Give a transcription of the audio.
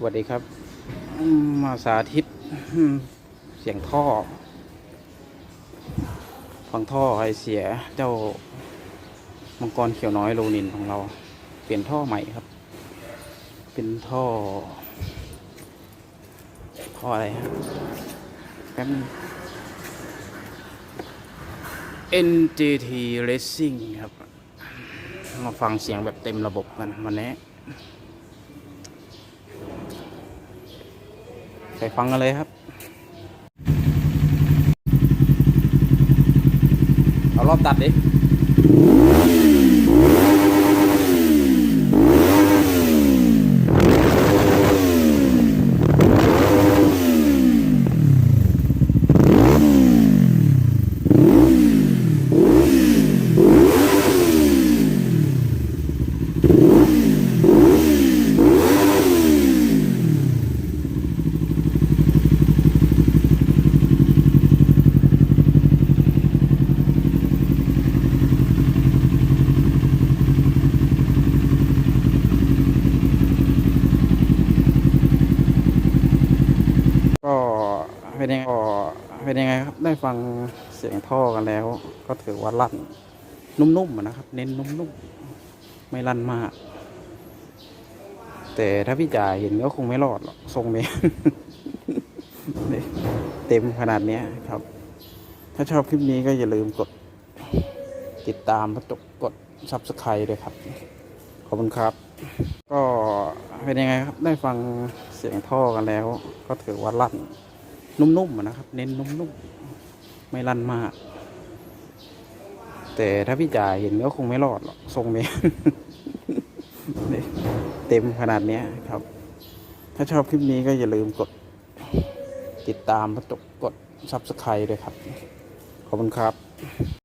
สวัสดีครับ มาสาธิตเสียงท่อ ฟังท่อไอเสียเจ้ามังกรเขียวน้อยโลนินของเรา เปลี่ยนท่อใหม่ครับ เป็นท่อ ท่ออะไรฮะแป๊บ NGT Racing ครับ มาฟังเสียงแบบเต็มระบบกันวันนี้ ไปฟังกันเลยครับเอารอบตัดดิ ก็เป็นยังไงก็เป็นยังไงครับได้ฟังเสียงท่อกันแล้ว ก็ถือว่าลั่นนุ่มๆนะครับ เน้นนุ่มๆไม่ลั่นมาก แต่ถ้าพี่จ่าเห็นก็คงไม่รอดหรอกทรงนี้เต็มขนาดนี้ครับ ถ้าชอบคลิปนี้ก็อย่าลืมกด ติดตามกดกดซับสไครต์ด้วยครับ ขอบคุณครับ ก็ เป็นยังไงครับ ได้ฟังเสียงท่อกันแล้ว ก็ถือว่าลั่น นุ่มๆนะครับ เน้นนุ่มๆ ไม่ลั่นมาก แต่ถ้าพี่จ่าเห็นก็คงไม่รอดหรอกทรงนี้เต็มขนาดนี้ครับ ถ้าชอบคลิปนี้ก็อย่าลืมกด ติดตามกดกดซับสไครต์ด้วยครับ ขอบคุณครับ